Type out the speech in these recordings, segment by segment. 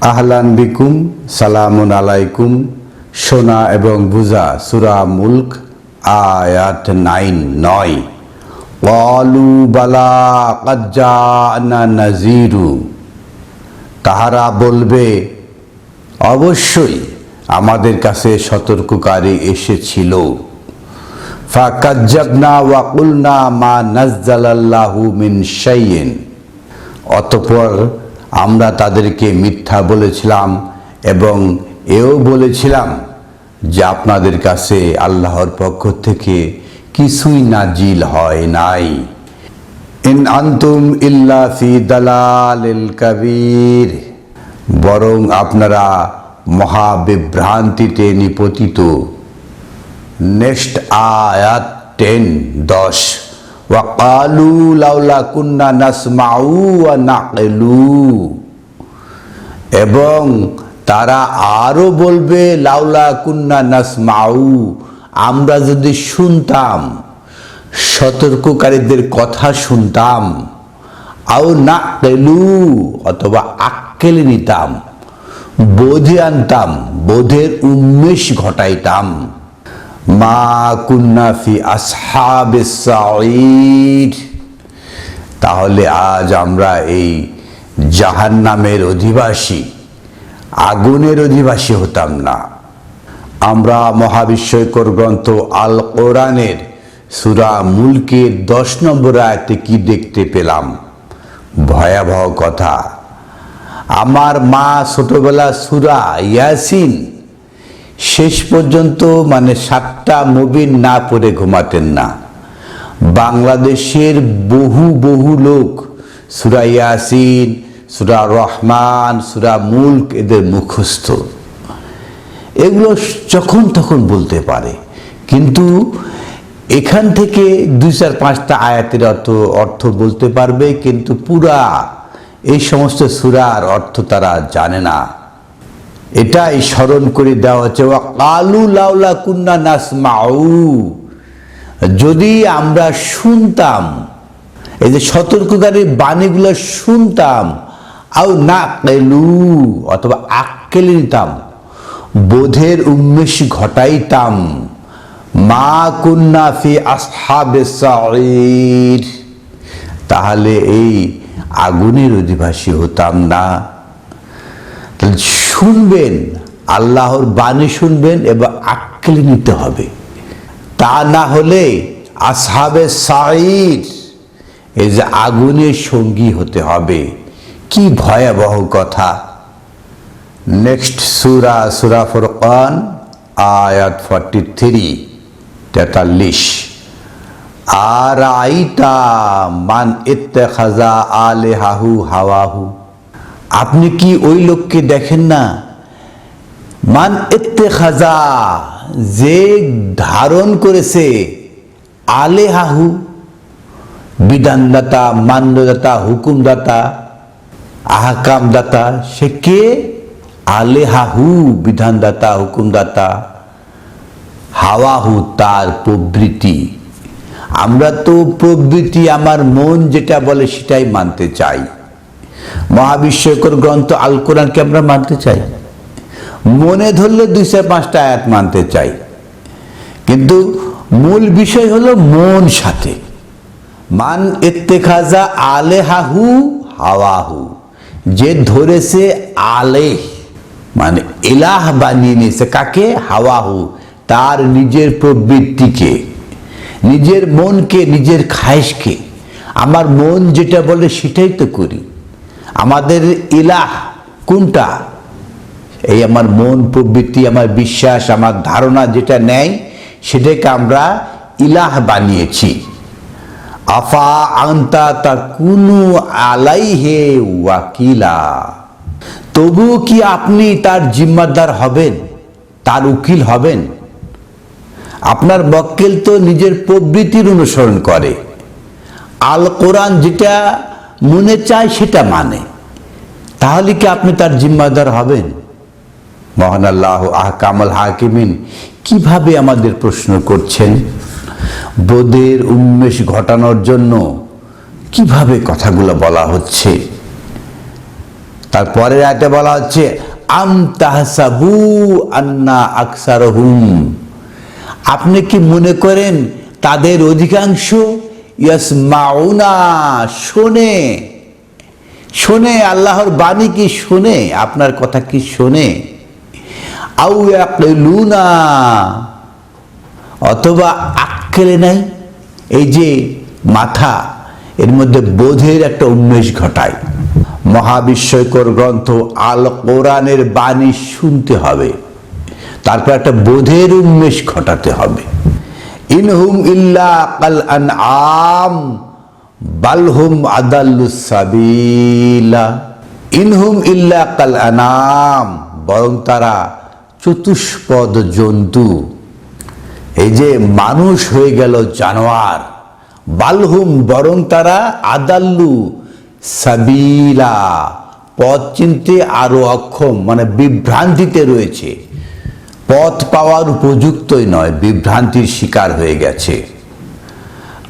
আহলান বিকুম, সালামুন আলাইকুম। সোনা এবং বুজা সুরা মুলক, আয়াত নাইন, নয়। ওয়ালু বালা কাজ্জানা নাজিরু তাহারা বলবে, অবশ্যই আমাদের কাছে সতর্ককারী এসেছিল। ফাকাজ্জাবনা ওয়াকুলনা মা নাজ্জালাল্লাহু মিন শাইইন। অতঃপর আমরা তাদেরকে মিথ্যা বলেছিলাম এবং এও বলেছিলাম যে আপনাদের কাছে আল্লাহর পক্ষ থেকে কিছুই নাজিল হয় নাই। ইন আন্তুম ইল্লা ফি দালালিল কাবীর। বরং আপনারা মহাবিভ্রান্তিতে নিপতিত। নেক্সট আয়াত টেন, দশ। ওয়াকালু লাউলা কুন্না নাসমাউ ওয়া নাকলু এবং তারা আরও বলবে লাউলা কুন্না নাসমাউ আমরা যদি শুনতাম সতর্ককারীদের কথা শুনতাম। আও না কেলু অথবা আক্কেলে নিতাম। বোধে আনতাম, বোধের উন্মেষ ঘটাইতাম। মা তাহলে আজ আমরা এই জাহান্নামের অধিবাসী, আগুনের অধিবাসী হতাম না। আমরা মহাবিশ্বকর গ্রন্থ আল কোরআনের সুরা মুলকের দশ নম্বর আয়তে কি দেখতে পেলাম? ভয়াবহ কথা। আমার মা ছোটবেলা সুরা ইয়াসিন শেষ পর্যন্ত মানে সাতটা মুবিন না পড়ে ঘুমাতেন না। বাংলাদেশের বহু বহু লোক, সুরা ইয়াসিন, সুরা রহমান, সুরা মুল্ক এদের মুখস্থ। এগুলো যখন তখন বলতে পারে। কিন্তু এখান থেকে দুই চার পাঁচটা আয়াতের অর্থ অর্থ বলতে পারবে, কিন্তু পুরা এই সমস্ত সুরার অর্থ তারা জানে না। এটাই স্মরণ করে দেওয়া হচ্ছে কালু লাউলা কুন্না নাসমাউ। যদি আমরা শুনতাম, এই যে সতর্ককারী বাণীগুলো শুনতাম, আও না কেলু, অথবা আক্কেলে নিতাম, বোধের উন্মেষ ঘটাইতাম, মা কুন্না ফি আসহাবে সাঈর তাহলে এই আগুনের অধিবাসী হতাম না। শুনবেন, আল্লাহর বাণী শুনবেন এবং আক্কেলে নিতে হবে। তা না হলে আসহাবে সাঈর এই যে আগুনের সঙ্গী হতে হবে। কি ভয়াবহ কথা। নেক্সট সুরা সুরা ফুরকান, আয়াত ফর্টি থ্রি তেতাল্লিশ। আর আইতা মান এত্তে খাজা আলে হাহু হাওয়াহু। আপনি কি ওই লোককে দেখেন না? মান এত্তে খাজা যে ধারণ করেছে আলে হাহু বিধানদাতা মান্যদাতা হুকুমদাতা, আহকামদাতা, সে কে? আলেহাহু, বিধানদাতা, হুকুমদাতা। হাওয়াহু, তার প্রবৃত্তি আমরা তো প্রবৃত্তি আমার মন যেটা বলে সেটাই মানতে চাই। মহাবিশ্বকর গ্রন্থ আল কোরআনকে আমরা মানতে চাই। মনে ধরলে দুইশো পাঁচটা আয়াত মানতে চাই। কিন্তু মূল বিষয় হলো মন সাথে। মান এত্তেখাজা আলেহাহু হাওয়াহু। যে ধরেছে আলে মানে এলাহ বানিয়ে নিয়েছে কাকে? হাওয়াহু, তার নিজের প্রবৃত্তিকে, নিজের মনকে, নিজের খায়েশকে। আমার মন যেটা বলে সেটাই তো করি। আমাদের ইলাহ কোনটা? এই আমার মন, প্রবৃত্তি, আমার বিশ্বাস, আমার ধারণা যেটা নেয়, সেটাকে আমরা ইলাহ বানিয়েছি। আফা আন্তা তা কুনু আলাইহে ওয়াকিলা। তবু কি আপনি তার জিম্মাদার হবেন, তার উকিল হবেন? আপনার মক্কেল তো নিজের প্রবৃত্তির অনুসরণ করে। আল কোরআন যেটা মনে চায় সেটা মানে। তাহলে কি আপনি তার জিম্মাদার হবেন? মহান আল্লাহ আহ কামাল হাকিমিন কীভাবে আমাদের প্রশ্ন করছেন? বোধের উন্মেষ ঘটানোর জন্য কীভাবে কথাগুলো বলা হচ্ছে? তারপরের আয়তে বলা হচ্ছে, আম তাহসাবু আন্না আকসারহুম। আপনি কি মনে করেন তাদের অধিকাংশ ইয়াসমাউনা, শোনে। শোনে, আল্লাহর বাণী কি শোনে? আপনার কথা কি শোনে? আউ ইয়াকিলুনা, অথবা আক্কেলে নাই? এই যে মাথা, এর মধ্যে বোধের একটা উন্মেষ ঘটায়। মহাবিস্ময়কর গ্রন্থ আল কোরআনের বাণী শুনতে হবে। তারপর একটা বোধের উন্মেষ ঘটাতে হবে। ইনহুম ইল্লা কাল আন আম বালহুম আদাল্লুস সাবিলা। ইনহুম ইল্লা কাল আনাম বরং তারা চতুষ্পদ জন্তু। এই যে মানুষ হয়ে গেল জানোয়ার বালহুম বরং তারা আদাল্লু সাবিলা। পথ চিনতে আরও অক্ষম মানে বিভ্রান্তিতে রয়েছে। পথ পাওয়ার উপযুক্তই নয়, বিভ্রান্তির শিকার হয়ে গেছে।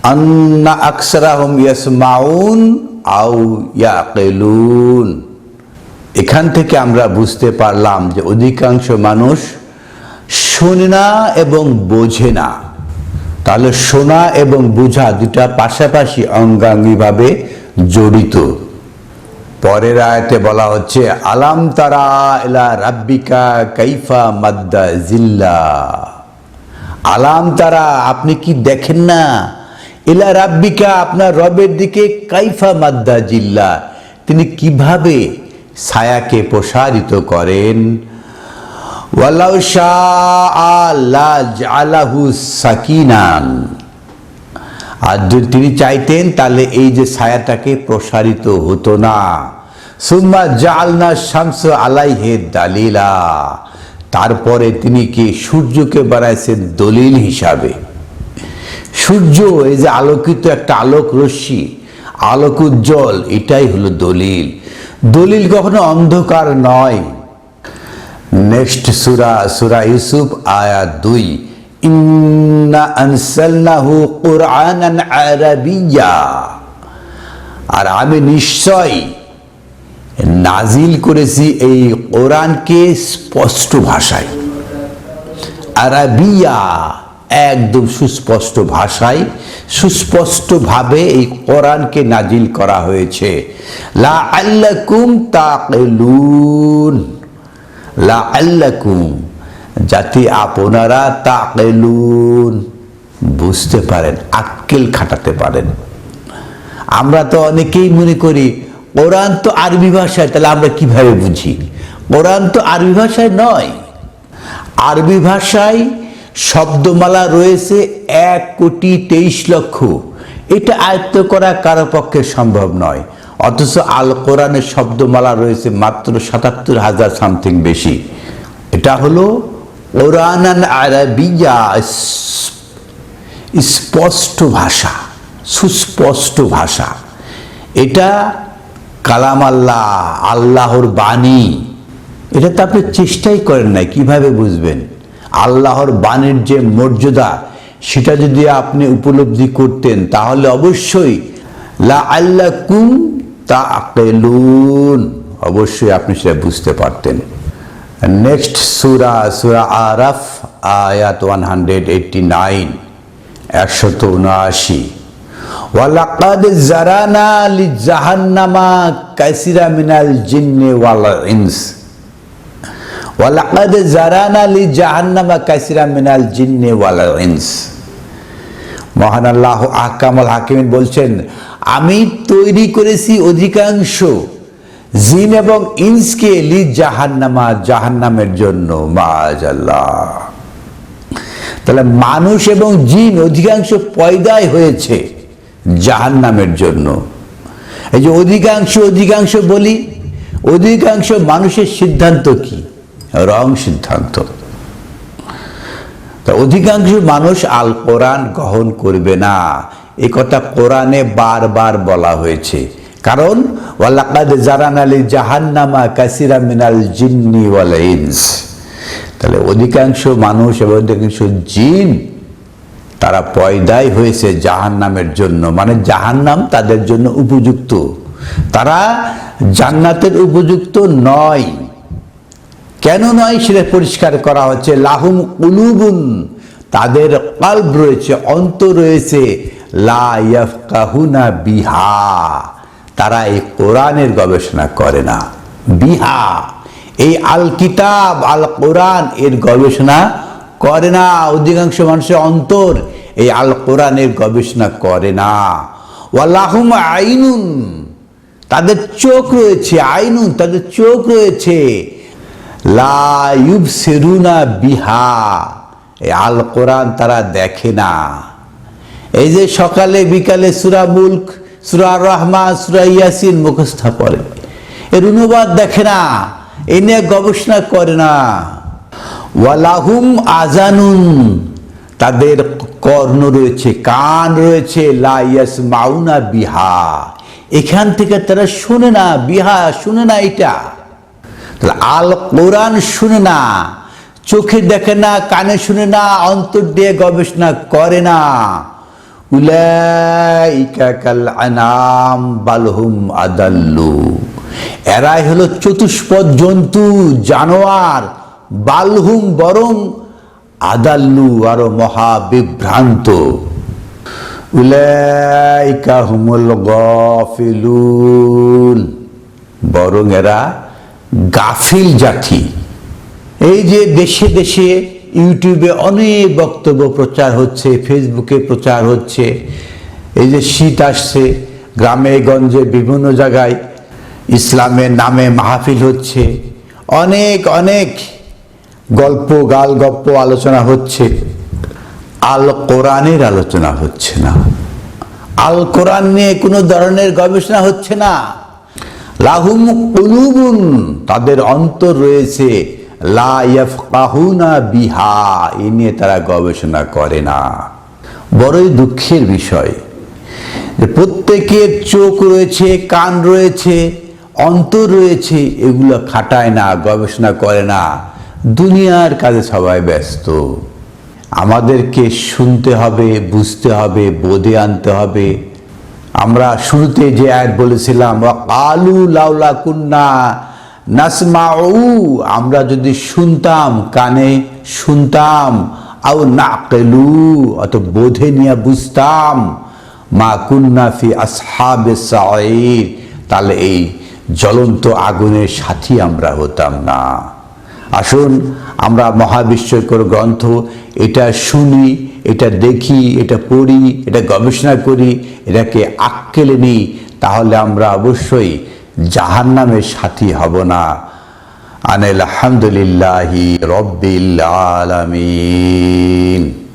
আন্না আকসারাহম ইয়াসমাউন আউ ইয়াকিলুন। এখান থেকে আমরা বুঝতে পারলাম যে অধিকাংশ মানুষ শোনে না এবং বোঝে না। তাহলে শোনা এবং বোঝা দুটা পাশাপাশি অঙ্গাঙ্গিভাবে জড়িত। পরের আয়তে বলা হচ্ছে, আলাম তারা এলা রাব্বিকা কাইফা মাদ্দা জিল্লা। আলাম তারা, আপনি কি দেখেন না? এলা রাব্বিকা, আপনার রবের দিকে কাইফা মাদ্দা জিল্লা। তিনি কীভাবে ছায়াকে প্রসারিত করেন? ওয়ালাউ আলাহু সাকিনান। আর যদি তিনি চাইতেন, তাহলে এই যে ছায়াটাকে প্রসারিত হতো না। সুম্মা জালনা শামস আলাইহে দালিলা। তারপরে তিনি কি সূর্যকে বানাইছেন দলিল হিসাবে? সূর্য, এই যে আলোকিত একটা আলোক রশ্মি আলোক উজ্জ্বল এটাই হলো দলিল। দলিল কখনো অন্ধকার নয়। নেক্সট সুরা সুরা ইউসুফ, আয়া দুই। ইন্না আনসালনাহু কুরআনান আরাবিয়্যা আর আমি নিশ্চয় নাজিল করেছি এই কোরআনকে স্পষ্ট ভাষায়। আরাবিয়া একদম সুস্পষ্ট ভাষায়, সুস্পষ্টভাবে এই কোরআনকে নাজিল করা হয়েছে। লা আল্লাকুম তাকিলুন লা আল্লাকুম যাতে আপনারা তাকেলুন। বুঝতে পারেন, আক্কেল খাটাতে পারেন। আমরা তো অনেকেই মনে করি, কোরআন তো আরবি ভাষায়, তাহলে আমরা কীভাবে বুঝি? কোরআন তো আরবি ভাষায় নয়। আরবি ভাষায় শব্দমালা রয়েছে এক কোটি তেইশ লক্ষ। এটা আয়ত্ত করা কারও পক্ষে সম্ভব নয়। অথচ আল কোরআনের শব্দমালা রয়েছে মাত্র সাতাত্তর হাজার সামথিং বেশি। এটা হলো কোরআন আরবিয়া স্পষ্ট ভাষা, সুস্পষ্ট ভাষা। এটা কালাম আল্লাহ, আল্লাহর বাণী। এটা তো আপনি চেষ্টাই করেন নাই, কীভাবে বুঝবেন? আল্লাহর বাণীর যে মর্যাদা, সেটা যদি আপনি উপলব্ধি করতেন, তাহলে অবশ্যই লা আল্লাহ কুম তা আকেলুন অবশ্যই আপনি সেটা বুঝতে পারতেন। নেক্সট সুরা সুরা আরাফ আয়াত ওয়ান হান্ড্রেড এইটটি নাইন একশত উনআশি ওয়ালাকাদ জারানা লি জাহান্নামা কাসিরা মিনাল জিন্নে ওয়াল ইনস। ওয়ালাকাদ জারানা লি জাহান্নামা কাসিরা মিনাল জিন্নে ওয়াল ইনস। মহান আল্লাহ আহকামুল হাকিমিন বলছেন, আমি তৈরি করেছি অধিকাংশ জিন এবং ইন্সকে লি জাহান্নামা, জাহান্নামের জন্য। মাজ আল্লাহ তাহলে মানুষ এবং জিন অধিকাংশ পয়দাই হয়েছে জাহান্নামের জন্য। এই যে অধিকাংশ অধিকাংশ বলি, অধিকাংশ মানুষের সিদ্ধান্ত কি? রং সিদ্ধান্ত। তা অধিকাংশ মানুষ আল কোরআন গ্রহণ করবে না। এ কথা কোরআনে বারবার বলা হয়েছে। কারণ, ওয়ালাকাদ জারান আলী জাহান্নামা কাসিরা মিনাল জিন্নি ওয়াল তাহলে অধিকাংশ মানুষ এবং অধিকাংশ জিন, তারা পয়দাই হয়েছে জাহান্নামের জন্য। মানে জাহান্নাম তাদের জন্য উপযুক্ত। তারা জান্নাতের উপযুক্ত নয়। কেন নয়? সেটা পরিষ্কার করা হচ্ছে। লাহুম উলুবুন তাদের কাল্ব রয়েছে, অন্ত রয়েছে। লা ইয়াফকাহুনা বিহা। তারা এই কোরআনের গবেষণা করে না। বিহা, এই আল কিতাব আল কোরআন এর গবেষণা করে না। অধিকাংশ মানুষের অন্তর এই আল কোরআনের গবেষণা করে না। ওয়ালাহুম আইনুন, তাদের চোখ রয়েছে, আইনুন, তাদের চোখ রয়েছে। লাইব সেরুনা বিহা, এই আল কোরআন তারা দেখে না। এই যে সকালে, বিকালে সুরা মুল্ক সুরা রহমান, সুরা ইয়াসিন মুখস্থ করে এর অনুবাদ দেখে না এই নিয়ে গবেষণা করে না। ওয়ালাহুম আজানুন তাদের কর্ণ রয়েছে, কান রয়েছে লাইয়াস মাউনা বিহা। এখান থেকে তারা শুনে না, বিহা শুনে না এটা। আল কোরআন শুনে না, চোখে দেখে না, কানে শুনে না, অন্তর দিয়ে গবেষণা করে না। আনাম আদাল্লু। এরাই হলো চতুষ্পদ জন্তু, জানোয়ার, বালহুম বরং আদাল্লু আরও মহা বিভ্রান্ত উলাইকা বরং এরা গাফিল জাতি। এই যে দেশে দেশে ইউটিউবে অনেক বক্তব্য প্রচার হচ্ছে, ফেসবুকে প্রচার হচ্ছে। এই যে শীত আসছে, গ্রামে, গঞ্জে, বিভিন্ন জায়গায় ইসলামের নামে মাহফিল হচ্ছে। অনেক অনেক গল্প, গাল গপ্প আলোচনা হচ্ছে। আল কোরআনের আলোচনা হচ্ছে না। আল কোরআন নিয়ে কোনো ধরনের গবেষণা হচ্ছে না। লাহুম কুলুবুন, তাদের অন্তর রয়েছে। লা ইয়াফকাহুনা বিহা, এ নিয়ে তারা গবেষণা করে না। বড়ই দুঃখের বিষয়। প্রত্যেকের চোখ রয়েছে, কান রয়েছে, অন্তর রয়েছে, এগুলো খাটায় না, গবেষণা করে না। দুনিয়ার কাজে সবাই ব্যস্ত। আমাদেরকে শুনতে হবে, বুঝতে হবে, বোধে আনতে হবে। আমরা শুরুতে যে আয়াত বলেছিলাম আলু লাউলা কুন্না নাসমাউ, আমরা যদি শুনতাম, কানে শুনতাম, আও নাকেলু অত বোধে নিয়ে বুঝতাম, মা কুন্নাফি আসহাবে সাঈর তাহলে এই জ্বলন্ত আগুনের সাথী আমরা হতাম না। আসুন, আমরা মহাবিশ্বকর গ্রন্থ, এটা শুনি, এটা দেখি, এটা পড়ি, এটা গবেষণা করি, এটাকে আক্কেলে নিই, তাহলে আমরা অবশ্যই জাহান নামের সাথী হব না। আনিল আলহামদুলিল্লাহি রব্বিল আলামিন।